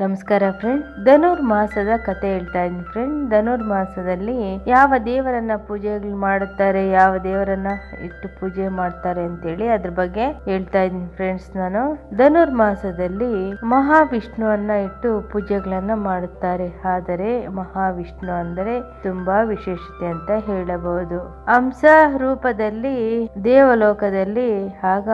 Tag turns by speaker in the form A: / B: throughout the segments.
A: ನಮಸ್ಕಾರ ಫ್ರೆಂಡ್ ಧನುರ್ಮಾಸದ ಕತೆ ಹೇಳ್ತಾ ಇದ್ದೀನಿ ಫ್ರೆಂಡ್ ಧನುರ್ಮಾಸದಲ್ಲಿ ಯಾವ ದೇವರನ್ನ ಪೂಜೆಗಳು ಮಾಡುತ್ತಾರೆ, ಯಾವ ದೇವರನ್ನ ಇಟ್ಟು ಪೂಜೆ ಮಾಡ್ತಾರೆ ಅಂತೇಳಿ ಅದ್ರ ಬಗ್ಗೆ ಹೇಳ್ತಾ ಇದ್ದೀನಿ ಫ್ರೆಂಡ್ಸ್ ನಾನು. ಧನುರ್ಮಾಸದಲ್ಲಿ ಮಹಾವಿಷ್ಣುವನ್ನ ಇಟ್ಟು ಪೂಜೆಗಳನ್ನ ಮಾಡುತ್ತಾರೆ. ಆದರೆ ಮಹಾವಿಷ್ಣು ಅಂದರೆ ತುಂಬಾ ವಿಶೇಷತೆ ಅಂತ ಹೇಳಬಹುದು. ಹಂಸ ರೂಪದಲ್ಲಿ ದೇವಲೋಕದಲ್ಲಿ ಆಗ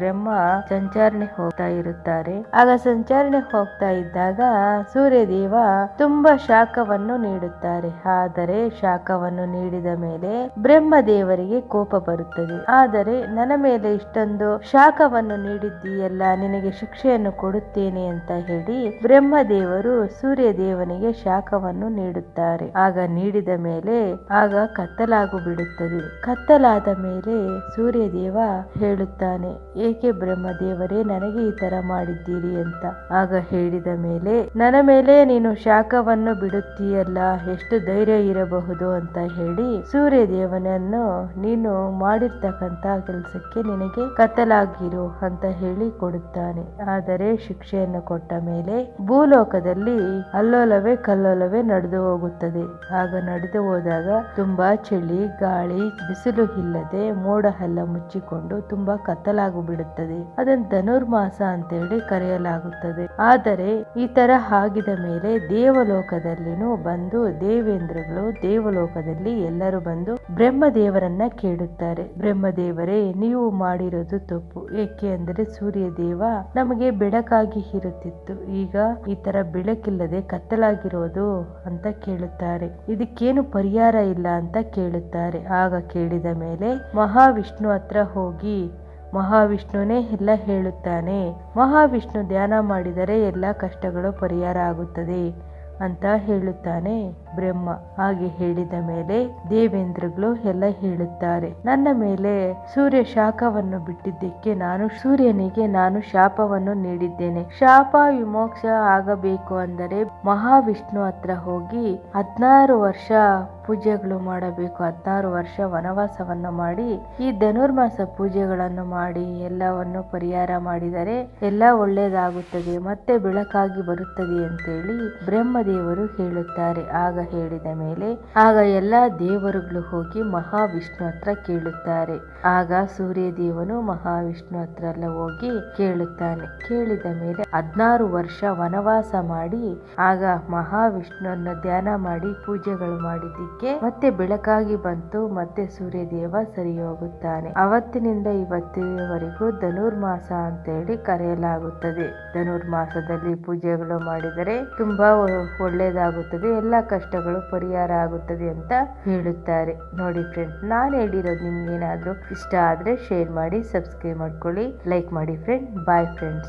A: ಬ್ರಹ್ಮ ಸಂಚಾರಣೆ ಹೋಗ್ತಾ ಇರುತ್ತಾರೆ. ಆಗ ಸಂಚಾರಣೆ ಹೋಗ್ತಾ ಇದ್ದಾಗ ಸೂರ್ಯದೇವ ತುಂಬಾ ಶಾಖವನ್ನು ನೀಡುತ್ತಾರೆ. ಆದರೆ ಶಾಖವನ್ನು ನೀಡಿದ ಮೇಲೆ ಬ್ರಹ್ಮದೇವರಿಗೆ ಕೋಪ ಬರುತ್ತದೆ. ಆದರೆ ನನ್ನ ಮೇಲೆ ಇಷ್ಟೊಂದು ಶಾಖವನ್ನು ನೀಡಿದ್ದೀಯಲ್ಲ, ನಿನಗೆ ಶಿಕ್ಷೆಯನ್ನು ಕೊಡುತ್ತೇನೆ ಅಂತ ಹೇಳಿ ಬ್ರಹ್ಮದೇವರು ಸೂರ್ಯದೇವನಿಗೆ ಶಾಖವನ್ನು ನೀಡುತ್ತಾರೆ. ಆಗ ನೀಡಿದ ಮೇಲೆ ಆಗ ಕತ್ತಲಾಗು ಬಿಡುತ್ತದೆ. ಕತ್ತಲಾದ ಮೇಲೆ ಸೂರ್ಯದೇವ ಹೇಳುತ್ತಾನೆ, ಏಕೆ ಬ್ರಹ್ಮದೇವರೇ ನನಗೆ ಈ ತರ ಮಾಡಿದ್ದೀರಿ ಅಂತ. ಆಗ ಹೇಳಿದ ಮೇಲೆ ನನ್ನ ಮೇಲೆ ನೀನು ಶಾಖವನ್ನು ಬಿಡುತ್ತೀಯಲ್ಲ, ಎಷ್ಟು ಧೈರ್ಯ ಇರಬಹುದು? ಅಂತ ಹೇಳಿ, ಸೂರ್ಯದೇವನನ್ನು ನೀನು ಮಾಡಿರ್ತಕ್ಕಂತ ಕೆಲಸಕ್ಕೆ ನಿನಗೆ ಕತ್ತಲಾಗಿರು ಅಂತ ಹೇಳಿ ಕೊಡುತ್ತಾನೆ. ಆದರೆ ಶಿಕ್ಷೆಯನ್ನು ಕೊಟ್ಟ ಮೇಲೆ ಭೂಲೋಕದಲ್ಲಿ ಅಲ್ಲೋಲವೇ ಕಲ್ಲೋಲವೇ ನಡೆದು ಹೋಗುತ್ತದೆ. ಆಗ ನಡೆದು ಹೋದಾಗ ತುಂಬಾ ಚಳಿ, ಗಾಳಿ, ಬಿಸಿಲು ಇಲ್ಲದೆ ಮೋಡ ಎಲ್ಲ ಮುಚ್ಚಿಕೊಂಡು ತುಂಬಾ ಕತ್ತಲಾಗಿ ಬಿಡುತ್ತದೆ ಅದನ್ನು ಧನುರ್ಮಾಸ ಅಂತೇಳಿ ಕರೆಯಲಾಗುತ್ತದೆ. ಆದರೆ ಈ ತರ ಆಗಿದ ಮೇಲೆ ದೇವಲೋಕದಲ್ಲಿನೂ ಬಂದು ದೇವೇಂದ್ರಗಳು ದೇವಲೋಕದಲ್ಲಿ ಎಲ್ಲರೂ ಬಂದು ಬ್ರಹ್ಮದೇವರನ್ನ ಕೇಳುತ್ತಾರೆ. ಬ್ರಹ್ಮದೇವರೇ, ನೀವು ಮಾಡಿರೋದು ತಪ್ಪು. ಏಕೆ ಅಂದರೆ ಸೂರ್ಯದೇವ ನಮಗೆ ಬೆಳಕಾಗಿ ಇರುತ್ತಿತ್ತು. ಈಗ ಈ ತರ ಬೆಳಕಿಲ್ಲದೆ ಕತ್ತಲಾಗಿರೋದು ಅಂತ ಕೇಳುತ್ತಾರೆ. ಇದಕ್ಕೇನು ಪರಿಹಾರ ಇಲ್ಲ ಅಂತ ಕೇಳುತ್ತಾರೆ. ಆಗ ಕೇಳಿದ ಮೇಲೆ ಮಹಾವಿಷ್ಣು ಹತ್ರ ಹೋಗಿ ಮಹಾವಿಷ್ಣುನೇ ಎಲ್ಲ ಹೇಳುತ್ತಾನೆ. ಮಹಾವಿಷ್ಣು ಧ್ಯಾನ ಮಾಡಿದರೆ ಎಲ್ಲ ಕಷ್ಟಗಳು ಪರಿಹಾರ ಆಗುತ್ತದೆ ಅಂತ ಹೇಳುತ್ತಾನೆ ಬ್ರಹ್ಮ. ಹಾಗೆ ಹೇಳಿದ ಮೇಲೆ ದೇವೇಂದ್ರಗಳು ಎಲ್ಲ ಹೇಳುತ್ತಾರೆ. ನನ್ನ ಮೇಲೆ ಸೂರ್ಯ ಶಾಖವನ್ನು ಬಿಟ್ಟಿದ್ದಕ್ಕೆ ನಾನು ಸೂರ್ಯನಿಗೆ ನಾನು ಶಾಪವನ್ನು ನೀಡಿದ್ದೇನೆ. ಶಾಪ ವಿಮೋಕ್ಷ ಆಗಬೇಕು ಅಂದರೆ ಮಹಾವಿಷ್ಣು ಹತ್ರ ಹೋಗಿ ಹದಿನಾರು ವರ್ಷ ಪೂಜೆಗಳು ಮಾಡಬೇಕು. ಹದಿನಾರು ವರ್ಷ ವನವಾಸವನ್ನು ಮಾಡಿ, ಈ ಧನುರ್ಮಾಸ ಪೂಜೆಗಳನ್ನು ಮಾಡಿ, ಎಲ್ಲವನ್ನು ಪರಿಹಾರ ಮಾಡಿದರೆ ಎಲ್ಲ ಒಳ್ಳೆಯದಾಗುತ್ತದೆ, ಮತ್ತೆ ಬೆಳಕಾಗಿ ಬರುತ್ತದೆ ಅಂತೇಳಿ ಬ್ರಹ್ಮದೇವರು ಹೇಳುತ್ತಾರೆ. ಆಗ ಹೇಳಿದ ಮೇಲೆ, ಆಗ ಎಲ್ಲ ದೇವರುಗಳು ಹೋಗಿ ಮಹಾವಿಷ್ಣು ಹತ್ರ ಕೇಳುತ್ತಾರೆ. ಆಗ ಸೂರ್ಯದೇವನು ಮಹಾವಿಷ್ಣು ಹತ್ರ ಎಲ್ಲ ಹೋಗಿ ಕೇಳುತ್ತಾನೆ. ಕೇಳಿದ ಮೇಲೆ ಹದಿನಾರು ವರ್ಷ ವನವಾಸ ಮಾಡಿ, ಆಗ ಮಹಾವಿಷ್ಣುವನ್ನು ಧ್ಯಾನ ಮಾಡಿ, ಪೂಜೆಗಳು ಮಾಡಿದ್ದಕ್ಕೆ ಮತ್ತೆ ಬೆಳಕಾಗಿ ಬಂತು, ಮತ್ತೆ ಸೂರ್ಯದೇವ ಸರಿ ಹೋಗುತ್ತಾನೆ ಅವತ್ತಿನಿಂದ ಇವತ್ತಿನವರೆಗೂ ಧನುರ್ಮಾಸ ಅಂತೇಳಿ ಕರೆಯಲಾಗುತ್ತದೆ. ಧನುರ್ಮಾಸದಲ್ಲಿ ಪೂಜೆಗಳು ಮಾಡಿದರೆ ತುಂಬಾ ಒಳ್ಳೇದಾಗುತ್ತದೆ ಎಲ್ಲ ಕಷ್ಟಗಳು ಪರಿಹಾರ ಆಗುತ್ತದೆ ಅಂತ ಹೇಳುತ್ತಾರೆ. ನೋಡಿ ಫ್ರೆಂಡ್ ನಾನು ಹೇಳಿರೋದು ನಿಮ್ಗೆ ಏನಾದರೂ ಇಷ್ಟ ಆದ್ರೆ ಶೇರ್ ಮಾಡಿ ಸಬ್ಸ್ಕ್ರೈಬ್ ಮಾಡ್ಕೊಳ್ಳಿ. ಲೈಕ್ ಮಾಡಿ ಫ್ರೆಂಡ್ ಬಾಯ್ ಫ್ರೆಂಡ್ಸ್